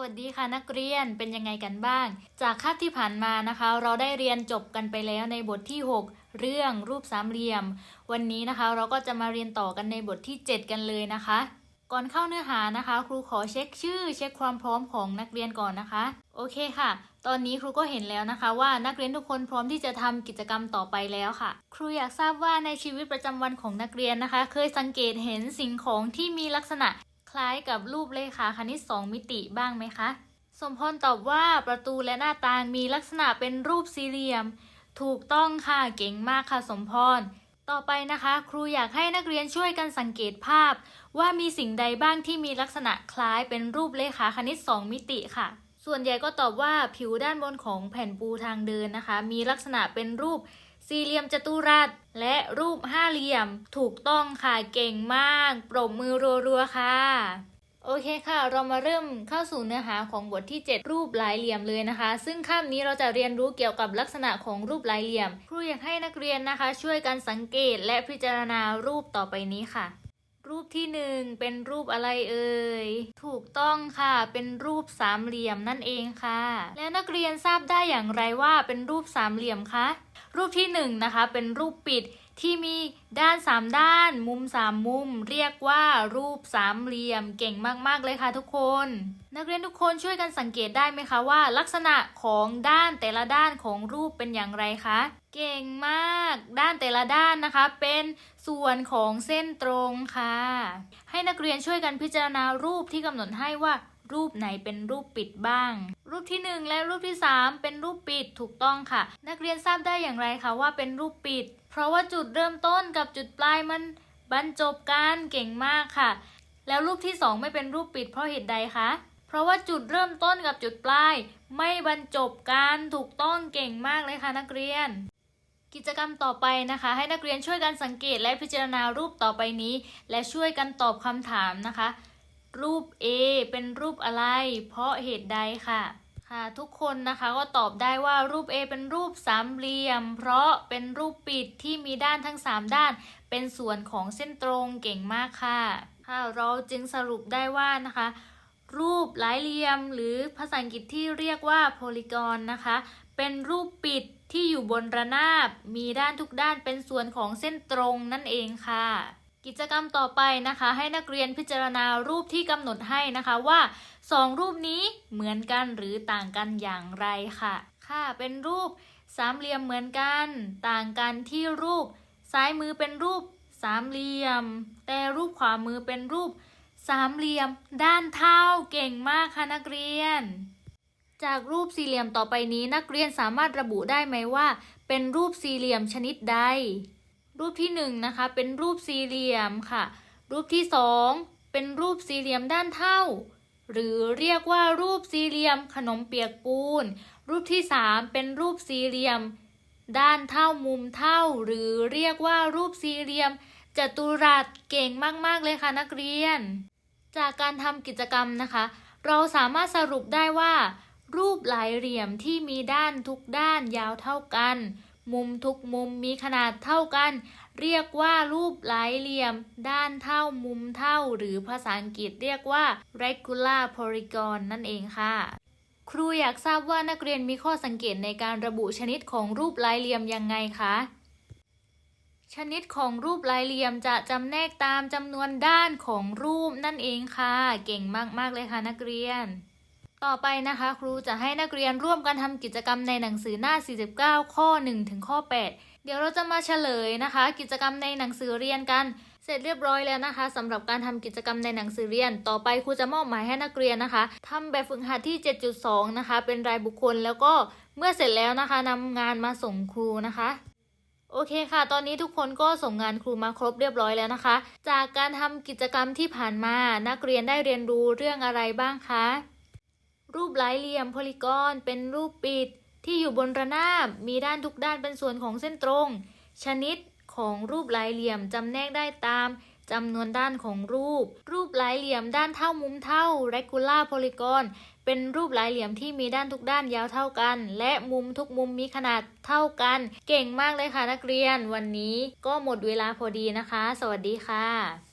วัสดีค่ะนักเรียนเป็นยังไงกันบ้าง จากคาบที่ผ่านมานะคะ เราได้เรียนจบกันไปแล้วในบทที่ 6 เรื่องรูปสามเหลี่ยม วันนี้นะคะเราก็จะมาเรียนต่อกันในบทที่ 7 กันเลยนะคะ ก่อนเข้าเนื้อหานะคะ ครูขอเช็คชื่อ เช็คความพร้อมของนักเรียนก่อนนะคะ โอเคค่ะ ตอนนี้ครูก็เห็นแล้วนะคะ ว่านักเรียนทุกคนพร้อมที่จะทำกิจกรรมต่อไปแล้วค่ะ ครูอยากทราบว่าในชีวิตประจำวันของนักเรียนนะคะ เคยสังเกตเห็นสิ่งของที่มีลักษณะ ล้ายกับรูปเลขาคณิต 2 มิติบ้างไหมคะ สมพรตอบว่าประตูและหน้าต่างมีลักษณะเป็นรูปสี่เหลี่ยม ถูกต้องค่ะเก่งมากค่ะสมพร ต่อไปนะคะ ครูอยากให้นักเรียนช่วยกันสังเกตภาพ ว่ามีสิ่งใดบ้างที่มีลักษณะคล้ายเป็นรูปเลขาคณิต 2 มิติค่ะ ส่วนใหญ่ก็ตอบว่าผิวด้านบนของแผ่นปูทางเดินนะคะ มีลักษณะเป็นรูป สี่เหลี่ยมจัตุรัส และรูปห้าเหลี่ยมถูกต้องค่ะเก่งมาก ปรบมือรัวๆค่ะ โอเคค่ะ เรามาเริ่มเข้าสู่เนื้อหาของบทที่ 7 รูปหลายเหลี่ยมเลยนะคะ ซึ่งคาบนี้เราจะเรียนรู้เกี่ยวกับลักษณะของรูปหลายเหลี่ยม ครูอยากให้นักเรียนนะคะ ช่วยกันสังเกตและพิจารณารูปต่อไปนี้ค่ะ รูปที่หนึ่งเป็นรูปอะไรเอ่ย ถูกต้องค่ะ เป็นรูปสามเหลี่ยมนั่นเองค่ะ แล้วนักเรียนทราบได้อย่างไรว่าเป็นรูปสามเหลี่ยมคะ รูปที่หนึ่งนะคะ เป็นรูปปิด ที่มีด้านสามด้าน มุมสามมุม เรียกว่ารูปสามเหลี่ยมเก่งมาก ๆ เลยค่ะทุกคน นักเรียนทุกคนช่วยกันสังเกตได้ไหมคะว่า ลักษณะของด้านแต่ละด้านของรูปเป็นอย่างไรคะเก่งมากด้านแต่ละด้านนะคะ เป็นส่วนของเส้นตรงค่ะ ให้นักเรียนช่วยกันพิจารณารูปที่กำหนดให้ว่ารูปไหนเป็นรูปปิดบ้าง รูปที่หนึ่งและรูปที่สามเป็นรูปปิดถูกต้องค่ะ นักเรียนทราบได้อย่างไรคะว่าเป็นรูปปิด เพราะว่าจุดเริ่มต้นกับจุดปลายมันบรรจบกันเก่งมากค่ะ แล้วรูปที่สองไม่เป็นรูปปิดเพราะเหตุใดคะ เพราะว่าจุดเริ่มต้นกับจุดปลาย ไม่บรรจบกันถูกต้องเก่งมากเลยค่ะนักเรียน กิจกรรมต่อไปนะคะ ให้นักเรียนช่วยกันสังเกตและพิจารณารูปต่อไปนี้ และช่วยกันตอบคำถามนะคะ รูป A เป็นรูปอะไร เพราะเหตุใดค่ะ ค่ะทุกคนนะคะก็ตอบได้ว่ารูป A เป็นรูปสามเหลี่ยม เพราะเป็นรูปปิดที่มีด้านทั้ง 3 ด้าน เป็นส่วนของเส้นตรงเก่งมากค่ะค่ะเราจึงสรุปได้ว่านะคะ รูปหลายเหลี่ยมหรือภาษาอังกฤษที่เรียกว่าโพลีกอนนะคะ เป็นรูปปิดที่อยู่บนระนาบ มีด้านทุกด้านเป็นส่วนของเส้นตรงนั่นเองค่ะ กิจกรรมต่อไปนะคะ ให้นักเรียนพิจารณารูปที่กำหนดให้นะคะว่าสองรูปนี้เหมือนกันหรือต่างกันอย่างไรค่ะ ค่ะ เป็นรูปสามเหลี่ยมเหมือนกัน ต่างกันที่รูป ซ้ายมือเป็นรูปสามเหลี่ยม แต่รูปขวามือเป็นรูปสามเหลี่ยม ด้านเท่าเก่งมากค่ะนักเรียน จากรูปสี่เหลี่ยมต่อไปนี้นักเรียนสามารถระบุได้ไหมว่า เป็นรูปสี่เหลี่ยมชนิดใด รูปที่หนึ่งนะคะเป็นรูปสี่เหลี่ยมค่ะ รูปที่สองเป็นรูปสี่เหลี่ยมด้านเท่า หรือเรียกว่ารูปสี่เหลี่ยมขนมเปียกปูน รูปที่สามเป็นรูปสี่เหลี่ยม ด้านเท่ามุมเท่า หรือเรียกว่ารูปสี่เหลี่ยมจัตุรัสเก่งมาก ๆ เลยค่ะนักเรียน จากการทำกิจกรรมนะคะ เราสามารถสรุปได้ว่า รูปหลายเหลี่ยมที่มีด้านทุกด้านยาวเท่ากัน มุมทุกมุมมีขนาดเท่ากัน เรียกว่ารูปหลายเหลี่ยม ด้านเท่ามุมเท่า หรือภาษาอังกฤษเรียกว่า regular polygon นั่นเองค่ะ ครูอยากทราบว่านักเรียนมีข้อสังเกตในการระบุชนิดของรูปหลายเหลี่ยมยังไงคะชนิดของรูปหลายเหลี่ยมจะจำแนกตามจำนวนด้านของรูปนั่นเองค่ะ เก่งมาก ๆ เลยค่ะนักเรียน ต่อไปนะคะ ครูจะให้นักเรียนร่วมกันทำกิจกรรมในหนังสือหน้า 49 ข้อ 1 ถึงข้อ 8 เดี๋ยวเราจะมาเฉลยนะคะ กิจกรรมในหนังสือเรียนกัน เสร็จเรียบร้อยแล้วนะคะสำหรับการทำกิจกรรมในหนังสือเรียน ต่อไปครูจะมอบหมายให้นักเรียนนะคะทำแบบฝึกหัดที่ 7.2 นะคะ เป็นรายบุคคลแล้วก็เมื่อเสร็จแล้วนะคะนำงานมาส่งครูนะคะโอเคค่ะ ตอนนี้ทุกคนก็ส่งงานครูมาครบเรียบร้อยแล้วนะคะ จากการทำกิจกรรมที่ผ่านมา นักเรียนได้เรียนรู้เรื่องอะไรบ้างคะ รูปหลายเหลี่ยมโพลีกอน เป็นรูปปิดที่อยู่บนระนาบ มีด้านทุกด้านเป็นส่วนของเส้นตรง ชนิดของรูปหลายเหลี่ยมจำแนกได้ตามจำนวนด้านของรูป รูปหลายเหลี่ยมด้านเท่ามุมเท่า regular polygon เป็นรูปหลายเหลี่ยมที่มีด้านทุกด้านยาวเท่ากัน และมุมทุกมุมมีขนาดเท่ากัน เก่งมากเลยค่ะนักเรียน วันนี้ก็หมดเวลาพอดีนะคะ สวัสดีค่ะ